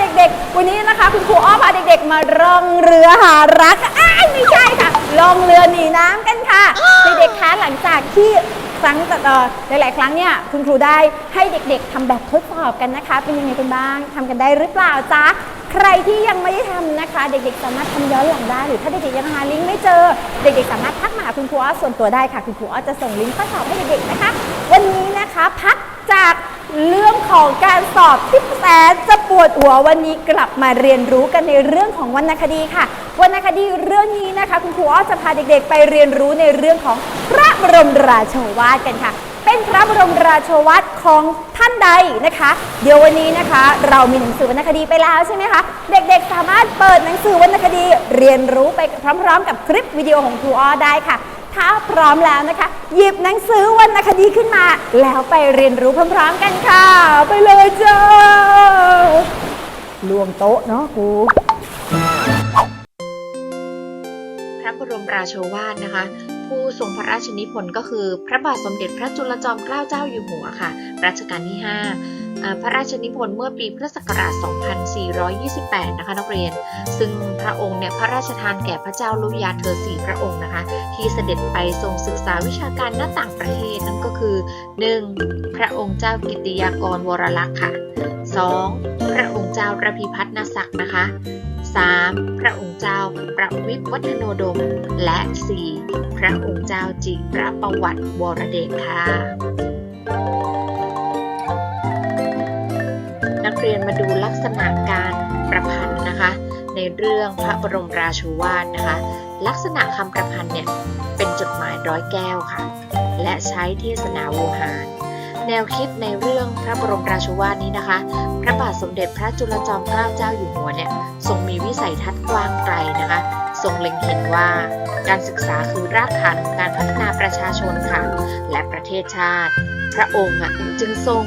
เด็กๆ วันนี้นะคะคุณครูอ้อพาเด็กๆ มาร่องเรือหารักอ้ายไม่ใช่ค่ะล่องเรือหนีน้ำกันค่ะเด็กๆคะหลังจากที่ครั้งต่อเอ่อหลายๆ ครั้งเนี่ยคุณครูได้ให้เด็กๆทำแบบทดสอบกันนะคะ เป็นยังไงกันบ้างทำกันได้หรือเปล่าจ๊ะใครที่ยังไม่ได้ทำนะคะ เด็กๆ สามารถทำย้อนหลังได้หรือถ้าเด็กๆยังหาลิงก์ไม่เจอ เด็กๆ สามารถทักมาหาคุณครูอ้อส่วนตัวได้ค่ะคุณครูอ้อจะส่งลิงก์ข้อสอบให้เด็กๆนะคะ วันนี้นะคะพักจาก เรื่องของการสอบที่แสนจะปวดหัววันนี้กลับมาเรียนรู้กันในเรื่องของวรรณคดีค่ะวรรณคดีเรื่องนี้นะคะ คุณครูอ้อจะพาเด็กๆ ไปเรียนรู้ในเรื่องของพระบรมราโชวาทกันค่ะ เป็นพระบรมราโชวาทของท่านใดนะคะ เดี๋ยววันนี้นะคะ เรามีหนังสือวรรณคดีไปแล้วใช่ไหมคะเด็กๆ สามารถเปิดหนังสือวรรณคดีเรียนรู้ไปพร้อม ๆ กับคลิปวิดีโอของครูอ้อได้ค่ะ ถ้าพร้อมแล้วนะคะ หยิบหนังสือวรรณคดีขึ้นมา แล้วไปเรียนรู้พร้อมๆกันค่ะ ไปเลยจ้าลวงโต๊ะเนาะครูพระบรมราโชวาทนะคะ ผู้ทรงพระราชนิพนธ์ก็คือ พระบาทสมเด็จพระจุลจอมเกล้าเจ้าอยู่หัวค่ะ รัชกาลที่5อ่า พระราชนิพนธ์เมื่อปีพุทธศักราช 2428 นะคะนักเรียน ซึ่งพระองค์เนี่ยพระราชทานแก่พระเจ้าลุยาเธอสี่พระองค์นะคะ ที่เสด็จไปทรงศึกษาวิชาการหน้าต่างประเทศนั่นก็คือ 1. พระองค์เจ้ากิติยากรวรลักษ์ค่ะ 2. พระองค์เจ้าระพิพัฒนศักดิ์นะคะ 3. พระองค์เจ้าประวิตรวัฒโนดม และ 4. พระองค์เจ้าจิรประวัติวรเดชค่ะ รียนมาดูลักษณะการประพันธ์นะคะ ในเรื่องพระบรมราโชวาทนะคะ ลักษณะคำประพันธ์เนี่ยเป็นจดหมายร้อยแก้วค่ะ และใช้เทศนาโวหารแนวคิดในเรื่องพระบรมราชวาทนี้นะคะ พระบาทสมเด็จพระจุลจอมเกล้าเจ้าอยู่หัวเนี่ยทรงมีวิสัยทัศน์กว้างไกลนะคะ ทรงเล็งเห็นว่า การศึกษาคือรากฐานของการพัฒนาประชาชนค่ะ และประเทศชาติ พระองค์จึงทรง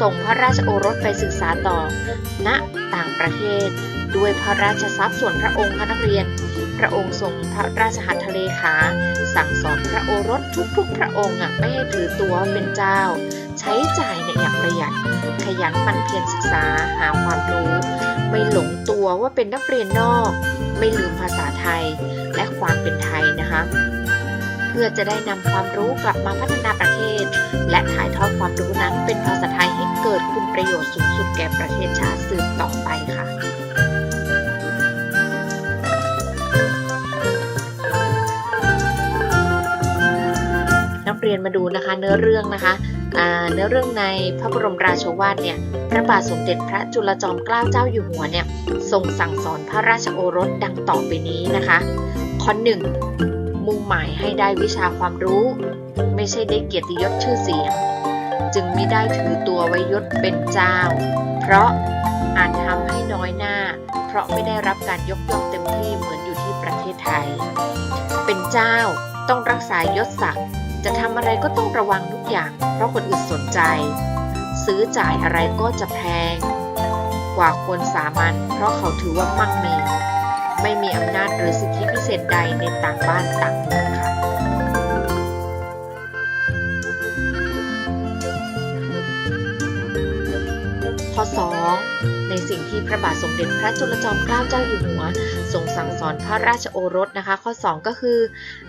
ส่งพระราชโอรสไปศึกษาต่อ ณต่างประเทศ ด้วยพระราชทรัพย์ส่วนพระองค์ค่ะนักเรียน พระองค์ทรงพระราชหัตถเลขา สั่งสอนพระโอรสทุกๆ พระองค์ไม่ให้ถือตัวเป็นเจ้า ใช้จ่ายเนี่ยอย่างประหยัด ขยันมันเพียรศึกษาหาความรู้ ไม่หลงตัวว่าเป็นนักเรียนนอก ไม่ลืมภาษาไทยและความเป็นไทยนะคะ เพื่อจะได้นำความรู้กลับมาพัฒนาประเทศ และถ่ายทอดความรู้นั้นเป็นภาษาไทยให้เกิดคุณประโยชน์สูงสุดแก่ประเทศชาติสืบต่อไปค่ะนักเรียนมาดูนะคะ เนื้อเรื่องนะคะ เนื้อเรื่องในพระบรมราชวาทเนี่ยพระบาทสมเด็จพระจุลจอมเกล้าเจ้าอยู่หัวเนี่ยทรงสั่งสอนพระราชโอรสดังต่อไปนี้นะคะ ข้อหนึ่งมุ่งหมายให้ได้วิชาความรู้ ไม่ใช่ได้เกียรติยศชื่อเสียง จึงไม่ได้ถือตัวไว้ยศเป็นเจ้า เพราะอาจทำให้น้อยหน้า เพราะไม่ได้รับการยกย่องเต็มที่เหมือนอยู่ที่ประเทศไทย เป็นเจ้าต้องรักษายศศักดิ์ จะทำอะไรก็ต้องระวังทุกอย่าง เพราะคนอื่นสนใจ ซื้อจ่ายอะไรก็จะแพง กว่าคนสามัญเพราะเขาถือว่ามั่งมี ไม่มีอำนาจหรือสิทธิพิเศษใดในต่างบ้านต่างเมืองค่ะข้อ2 ในสิ่งที่พระบาทสมเด็จพระจุลจอมเกล้าเจ้าอยู่หัวทรงสั่งสอนพระราชโอรสนะคะ ข้อ 2 ก็คือ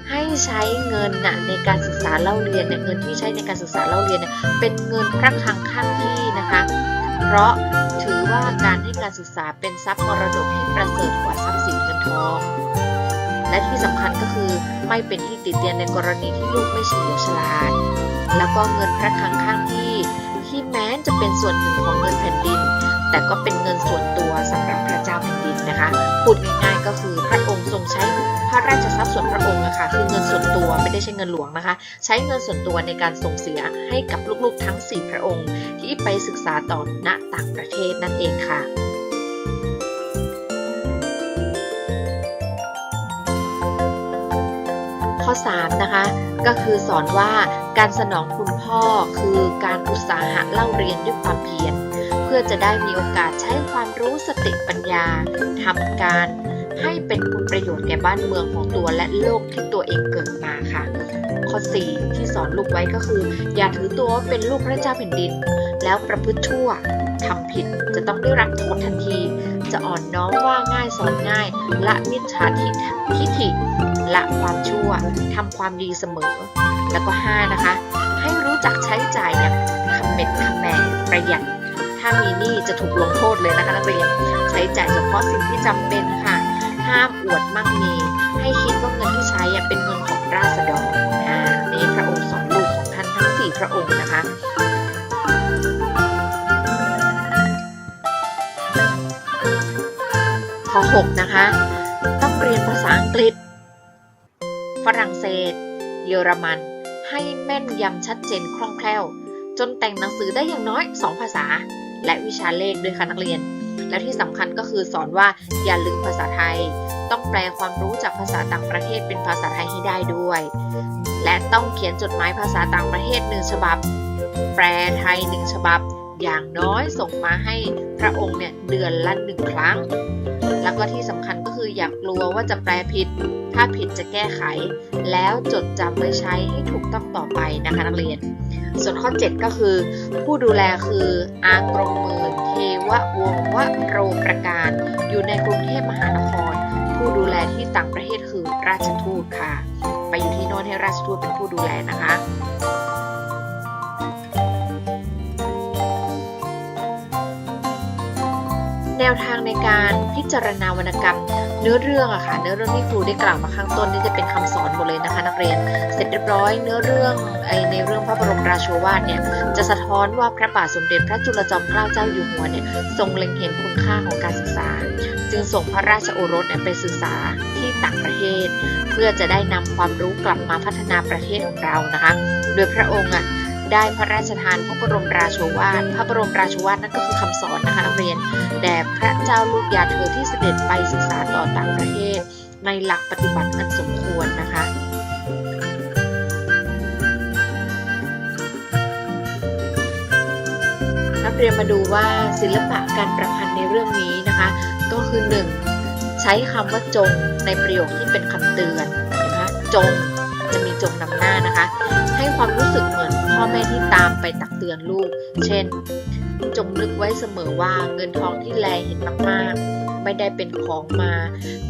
ให้ใช้เงินน่ะในการศึกษาเล่าเรียนเนี่ยเงินที่ใช้ในการศึกษาเล่าเรียนเนี่ยเป็นเงินพระคลังข้างที่นะคะ เพราะถือว่าการให้การศึกษาเป็นทรัพย์มรดกที่ประเสริฐกว่าทรัพย์สินเงินทอง และที่สำคัญก็คือไม่เป็นที่ติดเตียนในกรณีที่ลูกไม่เฉลียวฉลาด แล้วก็เงินพระคลังข้างที่ที่แม้จะเป็นส่วนหนึ่งของเงินแผ่นดิน แต่ก็เป็นเงินส่วนตัวสำหรับพระเจ้าแผ่นดินนะคะพูดง่ายๆก็คือพระองค์ทรงใช้พระราชทรัพย์ส่วนพระองค์นะคะคือเงินส่วนตัวไม่ได้ใช้เงินหลวงนะคะ ใช้เงินส่วนตัวในการส่งเสียให้กับลูกๆทั้ง 4 พระองค์ ที่ไปศึกษาต่อณต่างประเทศนั่นเองค่ะข้อ3นะคะก็คือสอนว่าการสนองคุณพ่อคือการอุตสาหะเล่าเรียนด้วยความเพียร พื่อจะได้มีโอกาสใช้ความรู้สติปัญญาทำการให้เป็นคุณประโยชน์แก่บ้านเมืองของตัวและโลกที่ตัวเองเกิดมาค่ะ ข้อ 4 ที่สอนลูกไว้ก็คือ อย่าถือตัวว่าเป็นลูกพระเจ้าแผ่นดิน แล้วประพฤติชั่วทำผิดจะต้องได้รับโทษทันที จะอ่อนน้อมว่าง่ายสอนง่าย ละมิจฉาทิทิฐิละความชั่วทำความดีเสมอ แล้วก็ 5 นะคะ ให้รู้จักใช้จ่ายอย่างคำเม็ดคำแมประหยัด ถ้ามีหนี้จะถูกลงโทษเลยนะคะนักเรียนใช้จ่ายเฉพาะสิ่งที่จำเป็นค่ะ ห้ามอวดมั่งมี ให้คิดว่าเงินที่ใช้เป็นเงินของราษฎรอ่านี่พระองค์สอนลูกของท่านทั้ง4พระองค์นะคะข้อ6นะคะ ต้องเรียนภาษาอังกฤษ ฝรั่งเศส เยอรมัน ให้แม่นยำชัดเจนคล่องแคล่ว จนแต่งหนังสือได้อย่างน้อย 2 ภาษา และวิชาเลขด้วยค่ะนักเรียน และที่สำคัญก็คือสอนว่าอย่าลืมภาษาไทย ต้องแปลความรู้จากภาษาต่างประเทศเป็นภาษาไทยให้ได้ด้วย และต้องเขียนจดหมายภาษาต่างประเทศหนึ่งฉบับ แปลไทยหนึ่งฉบับ อย่างน้อยส่งมาให้พระองค์เนี่ยเดือนละหนึ่งครั้ง แล้วก็ที่สำคัญก็ คืออย่ากกลัวว่าจะแปลผิด ถ้าผิดจะแก้ไข แล้วจดจำไว้ใช้ให้ถูกต้องต่อไปนะคะนักเรียน ส่วนข้อ 7 ก็คือ ผู้ดูแลคืออากรมหมื่นเทวะวงศ์วโรประการ อยู่ในกรุงเทพมหานคร ผู้ดูแลที่ต่างประเทศคือราชทูตค่ะ ไปอยู่ที่โน่นให้ราชทูตเป็นผู้ดูแลนะคะ แนวทางในการพิจารณาวรรณกรรม เนื้อเรื่องอะค่ะเนื้อเรื่องที่ครูได้กล่าวมาข้างต้นนี่จะเป็นคำสอนหมดเลยนะคะ นักเรียนเสร็จเรียบร้อย เนื้อเรื่องไอในเรื่องพระบรมราโชวาทเนี่ยจะสะท้อนว่าพระบาทสมเด็จพระจุลจอมเกล้าเจ้าอยู่หัวเนี่ยทรงเล็งเห็นคุณค่าของการศึกษา จึงส่งพระราชโอรสเนี่ยไปศึกษาที่ต่างประเทศ เพื่อจะได้นำความรู้กลับมาพัฒนาประเทศของเรานะคะ โดยพระองค์อะ ได้พระราชทานพระบรมราโชวาท พระบรมราโชวาทนั่นก็คือคำสอนนะคะนักเรียน แด่พระเจ้าลูกยาเธอที่เสด็จไปศึกษาต่อต่างประเทศ ในหลักปฏิบัติอันสมควรนะคะนักเรียนมาดูว่าศิลปะการประพันธ์ในเรื่องนี้นะคะ ก็คือ 1. ใช้คำว่าจงในประโยคที่เป็นคำเตือนนะคะจงจะมีจงนำหน้านะคะ ให้ความรู้สึกเหมือนพ่อแม่ที่ตามไปตักเตือนลูก เช่น จงนึกไว้เสมอว่าเงินทองที่แลเห็นมากๆ ไม่ได้เป็นของมา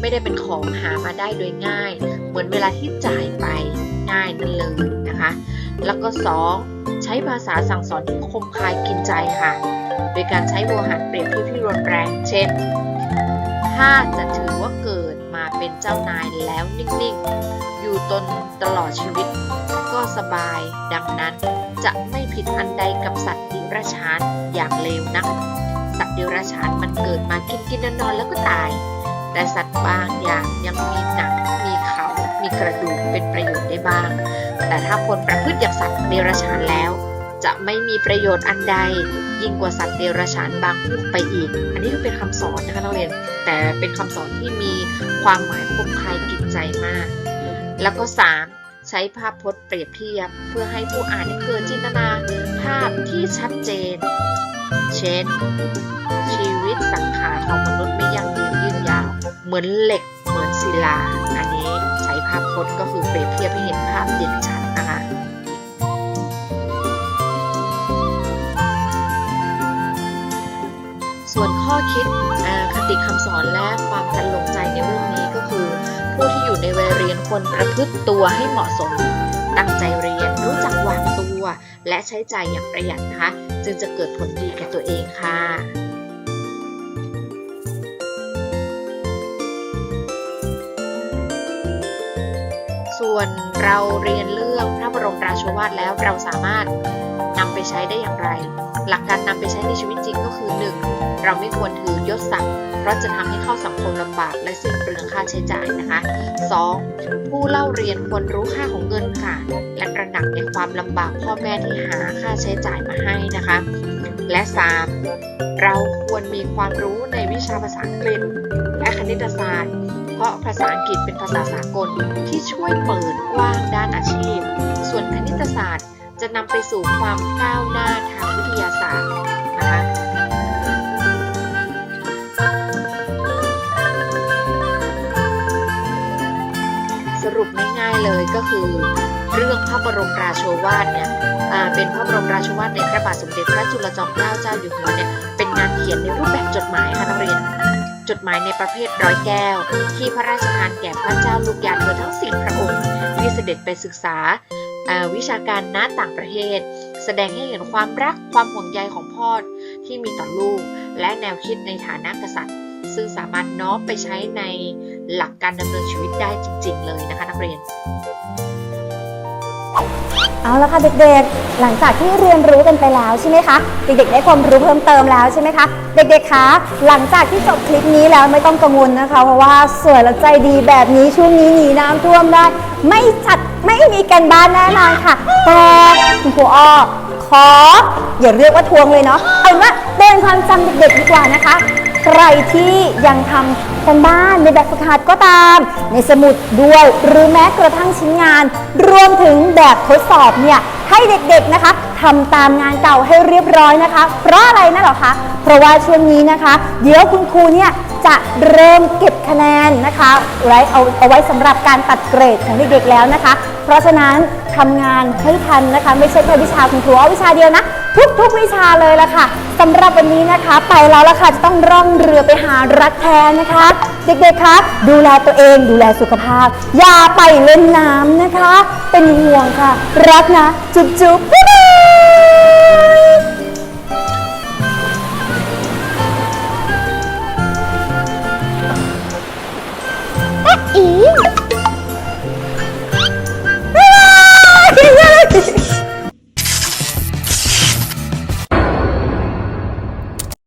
ไม่ได้เป็นของหามาได้โดยง่าย เหมือนเวลาที่จ่ายไปง่ายนั่นเลยนะคะ แล้วก็ 2. ใช้ภาษาสั่งสอนที่คมคายกินใจค่ะ โดยการใช้โวหารเปรียบเทียบที่รุนแรง เช่น ถ้าจะถือว่าเกิดมาเป็นเจ้านายแล้วนิ่งๆ อยู่ตนตลอดชีวิต สบาย ดังนั้นจะไม่ผิดอันใดกับสัตว์ดิรัจฉานอย่างเลวนัก สัตว์ดิรัจฉานมันเกิดมากินกินนอนแล้วก็ตาย แต่สัตว์บางอย่างยังมีหนังมีเขา มีกระดูกเป็นประโยชน์ได้บ้าง แต่ถ้าคนประพฤติอย่างสัตว์เดรัจฉานแล้ว จะไม่มีประโยชน์อันใด ยิ่งกว่าสัตว์เดรัจฉานบางพวกไปอีก อันนี้ก็เป็นคำสอนนะคะนักเรียน แต่เป็นคำสอนที่มีความหมายคมคายกินใจมาก แล้วก็ 3. ใช้ภาพพจน์เปรียบเทียบ เพื่อให้ผู้อ่านเกิดจินตนาภาพที่ชัดเจน เช่น ชีวิตสังขารของมนุษย์ไม่ยั่งยืนยืนยาว เหมือนเหล็ก เหมือนศิลา อันนี้ใช้ภาพพจน์ก็คือเปรียบเทียบให้เห็นภาพเด่นชัดนะคะส่วนข้อคิดอ่าคติคำสอนและความจันลงใจในเรื่องนี้ก็คือ ผู้ที่อยู่ในวัยเรียนควรประพฤติตัวให้เหมาะสม ตั้งใจเรียนรู้จักวางตัว และใช้ใจ่ายอย่างประหยัดนะคะ จึงจะเกิดผลดีแก่ตัวเองค่ะส่วนเราเรียนเรื่องพระบรมราโชวาทแล้วเราสามารถ ใช้ได้อย่างไร หลักการนำไปใช้ในชีวิตจริงก็คือ 1. เราไม่ควรถือยศศักดิ์เพราะจะทำให้เข้าสังคมลำบากและสิ้นเปลืองค่าใช้จ่ายนะคะ 2. ผู้เล่าเรียนควรรู้ค่าของเงินค่ะ และตระหนักในความลำบากพ่อแม่ที่หาค่าใช้จ่ายมาให้นะคะ และ 3. เราควรมีความรู้ในวิชาภาษาอังกฤษและคณิตศาสตร์เพราะภาษาอังกฤษเป็นภาษาสากลที่ช่วยเปิดกว้างด้านอาชีพ ส่วนคณิตศาสตร์ จะนำไปสู่ความก้าวหน้าทางวิทยาศาสตร์นะคะสรุปง่ายๆเลยก็คือ เรื่องพระบรมราโชวาทเนี่ยเป็นพระบรมราโชวาทในพระบาทสมเด็จพระจุลจอมเกล้าเจ้าอยู่หัวเนี่ยเป็นงานเขียนในรูปแบบจดหมายค่ะนักเรียน จดหมายในประเภทร้อยแก้ว ที่พระราชทานแก่พระเจ้าลูกยานเธอทั้งสี่พระองค์ที่เสด็จไปศึกษา วิชาการณต่างประเทศ แสดงให้เห็นความรักความห่วงใยของพ่อที่มีต่อลูก และแนวคิดในฐานะกษัตริย์ ซึ่งสามารถน้อมไปใช้ในหลักการดำเนินชีวิตได้จริง ๆ เลยนะคะนักเรียน เอาละค่ะเด็กๆ หลังจากที่เรียนรู้กันไปแล้วใช่ไหมคะ เด็กๆได้ความรู้เพิ่มเติมแล้วใช่ไหมคะ เด็กๆ คะหลังจากที่จบคลิปนี้แล้วไม่ต้องกังวลนะคะ เพราะว่าสวยและใจดีแบบนี้ช่วงนี้หนีน้ำท่วมได้ ไม่จัดไม่มีกันบ้านแน่นอนค่ะ แต่คุณครูอ้อขออย่าเรียกว่าทวงเลยเนาะเอาว่าเตือนความจำเด็กๆดีกว่านะคะ ใครที่ยังทำกันบ้านในแบบฝึกหัดก็ตาม ในสมุดด้วย หรือแม้กระทั่งชิ้นงาน รวมถึงแบบทดสอบเนี่ยให้เด็กๆนะคะทำตามงานเก่าให้เรียบร้อยนะคะ เพราะอะไรนะหรอคะเพราะว่าช่วงนี้นะคะ เดี๋ยวคุณครูเนี่ยจะเริ่มเก็บคะแนนนะคะไว้เอาเอาไว้สำหรับการตัดเกรดของเด็กๆแล้วนะคะ เพราะฉะนั้นทำงานให้ทันนะคะ ไม่ใช่แค่วิชาคุณครูเอาวิชาเดียวนะ ทุกทุกวิชาเลยละค่ะสำหรับวันนี้นะคะ ไปแล้วละค่ะจะต้องร่องเรือไปหารักแท้นะคะ เด็กๆคะดูแลตัวเองดูแลสุขภาพ อย่าไปเล่นน้ำนะคะ เป็นห่วงค่ะ รักนะ จุ๊บจุ๊บอี